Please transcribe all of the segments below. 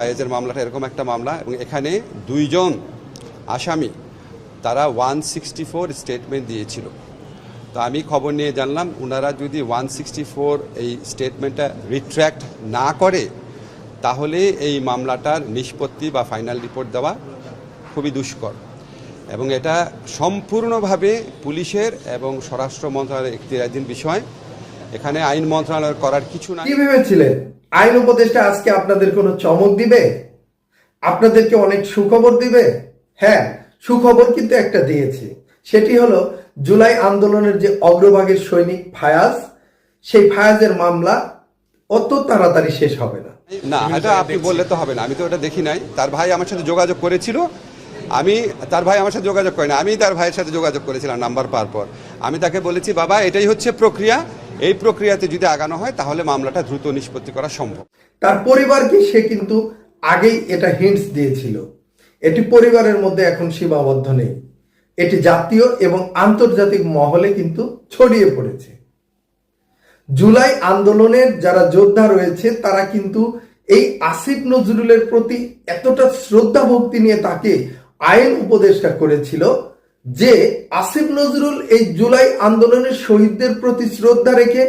ফায়েজের মামলাটা এরকম একটা মামলা এবং এখানে দুইজন আসামি, তারা ওয়ান সিক্সটি ফোর স্টেটমেন্ট দিয়েছিল। তো আমি খবর নিয়ে জানলাম ওনারা যদি ওয়ান সিক্সটি ফোর এই স্টেটমেন্টটা রিট্র্যাক্ট না করে, তাহলে এই মামলাটার নিষ্পত্তি বা ফাইনাল রিপোর্ট দেওয়া খুবই দুষ্কর। এবং এটা সম্পূর্ণভাবে পুলিশের এবং স্বরাষ্ট্র মন্ত্রণালয়ের একটিরাধীন বিষয়। এখানে আইন মন্ত্রণালয়ের করার কিছু নাই। কি ভেবেছিলেন? আইন উপদেষ্টা আজকে আপনাদের কোনো চমক দিবে? আপনাদেরকে অনেক সুখবর দিবে? হ্যাঁ সুখবর কিন্তু একটা দিয়েছে। সেটি হলো জুলাই আন্দোলনের যে অগ্রভাগের সৈনিক ফায়াজ সেই ফায়াজের মামলা অত তাড়াতাড়ি শেষ হবে না। না এটা আপনি বললে তো হবে না। আমি তো ওটা দেখি নাই। তার ভাই আমার সাথে যোগাযোগ করেছিল। আমি তার ভাই আমার সাথে যোগাযোগ করেনি আমি তার ভাইয়ের সাথে যোগাযোগ করেছিলাম নাম্বার পাওয়ার পর। আমি তাকে বলেছি বাবা এটাই হচ্ছে প্রক্রিয়া। এই প্রক্রিয়াতে যদি আগানো হয়, তাহলে মামলাটা দ্রুত নিষ্পত্তি করা সম্ভব। তার পরিবারকে সে কিন্তু আগেই এটা হিন্টস দিয়েছিল। এটি পরিবারের মধ্যে এখন সীমাবদ্ধ নেই। এটি জাতীয় এবং আন্তর্জাতিক মহলে কিন্তু ছড়িয়ে পড়েছে। জুলাই আন্দোলনের যারা যোদ্ধা রয়েছে, তারা কিন্তু এই আসিফ নজরুলের প্রতি এতটা শ্রদ্ধা ভক্তি নিয়ে তাকে আইন উপদেষ্টা করেছিল যে আসিফ নজরুল এই জুলাই আন্দোলনের শহীদদের প্রতি শ্রদ্ধা রেখে,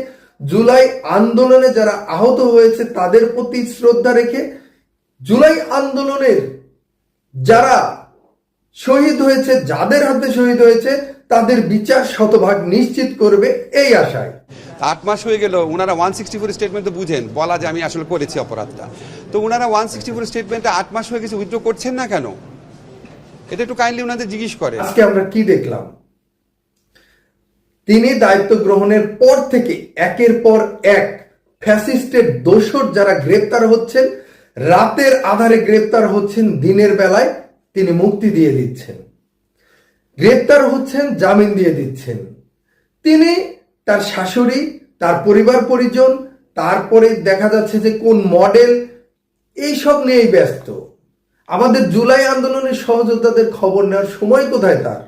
জুলাই আন্দোলনে যারা আহত হয়েছে তাদের প্রতি শ্রদ্ধা রেখে, জুলাই আন্দোলনের যারা শহীদ হয়েছে, যাদের হাতে শহীদ হয়েছে, তাদের বিচার শতভাগ নিশ্চিত করবে এই আশায়। আট মাস হয়ে গেল ওনারা ওয়ান সিক্সটি ফোর স্টেটমেন্ট তো বুঝেন, বলা যে আমি আসলে করেছি অপরাধটা। তো ওনারা ওয়ান সিক্সটি ফোর স্টেটমেন্টে আট মাস হয়ে গেছে উইথড্র করছেন না কেন? এটা একটু কাইন্ডলি ওনাদের জিজ্ঞেস করে আজকে আমরা কি দেখলাম? তিনি দায়িত্ব গ্রহণের পর থেকে একের পর এক ফ্যাসিস্টের দোসর যারা গ্রেপ্তার হচ্ছেন, রাতের আধারে গ্রেপ্তার হচ্ছেন, দিনের বেলায় তিনি মুক্তি দিয়ে দিচ্ছেন। গ্রেপ্তার হচ্ছেন, জামিন দিয়ে দিচ্ছেন। তিনি তার শাশুড়ি, তার পরিবার পরিজন, তারপরে দেখা যাচ্ছে যে কোন মডেল এইসব নিয়েই ব্যস্ত। আমাদের জুলাই আন্দোলনের সহযোদ্ধাদের খবর নেওয়ার সময় কোথায় তার?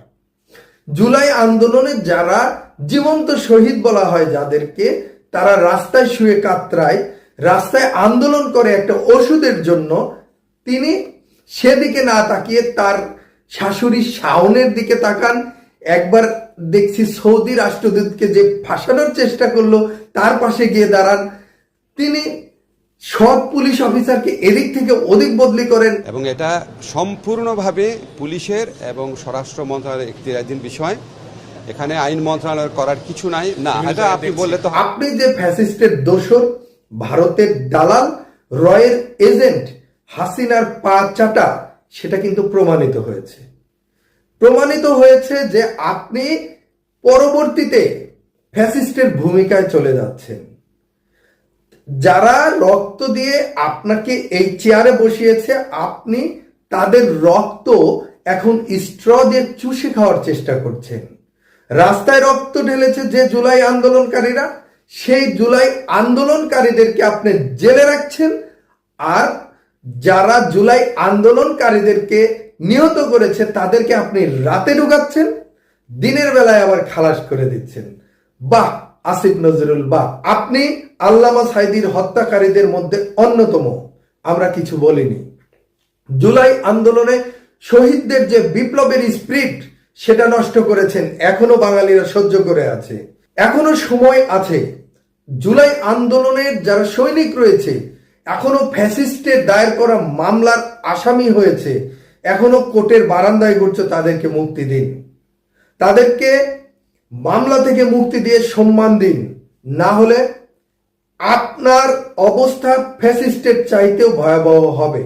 জুলাই আন্দোলনে যারা জীবন্ত শহীদ বলা হয় যাদেরকে, তারা রাস্তায় শুয়ে কাতরায়, রাস্তায় আন্দোলন করে একটা ওষুধের জন্য, তিনি সেদিকে না তাকিয়ে তার শাশুড়ি শাওনের দিকে তাকান। একবার দেখছি সৌদি রাষ্ট্রদূতকে যে ফাঁসানোর চেষ্টা করল, তার পাশে গিয়ে দাঁড়ান। তিনি সৎ পুলিশ অফিসারকে এদিক থেকে ওদিক বদলি করেন। এবং এটা সম্পূর্ণভাবে পুলিশের এবং স্বরাষ্ট্র মন্ত্রণালয়ের একটিরাধীন বিষয়। এখানে আইন মন্ত্রণালয়ের করার কিছু নাই। না এটা আপনি বললে তো আপনি যে ফ্যাসিস্টের দোসর ভারতের দালাল রয়ের এজেন্ট হাসিনার পা চাটা সেটা কিন্তু প্রমাণিত হয়েছে। প্রমাণিত হয়েছে যে আপনি পরবর্তীতে ফ্যাসিস্টের ভূমিকায় চলে যাচ্ছেন। যারা রক্ত দিয়ে আপনাকে এই চেয়ারে বসিয়েছে, আপনি তাদের রক্ত এখন স্ট্র দিয়ে চুষে খাওয়ার চেষ্টা করছেন। রাস্তায় রক্ত ঢেলেছে যে জুলাই আন্দোলনকারীরা, সেই জুলাই আন্দোলনকারীদেরকে আপনি জেলে রাখছেন আর যারা জুলাই আন্দোলনকারীদেরকে নিহত করেছে, তাদেরকে আপনি রাতে ঢুকাচ্ছেন, দিনের বেলায় আবার খালাস করে দিচ্ছেন। বাহ, আসিফ নজরুল, বাহ। আপনি আল্লামা সাইদির হত্যাকারীদের মধ্যে অন্যতম। আমরা কিছু বলিনি। জুলাই আন্দোলনে শহীদদের যে বিপ্লবের স্প্রিট, সেটা নষ্ট করেছেন এখনও বাঙালিরা সহ্য করে আছে। এখনও সময় আছে। জুলাই আন্দোলনের যারা সৈনিক রয়েছে, এখনও ফ্যাসিস্টের দায়ের করা মামলার আসামি হয়েছে। এখনও কোর্টের বারান্দায় ঘুরছে তাদেরকে মুক্তি দিন। তাদেরকে মামলা থেকে মুক্তি দিয়ে সম্মান দিন। না হলে আপনার অবস্থা ফ্যাসিস্টের চাইতেও ভয়াবহ হবে।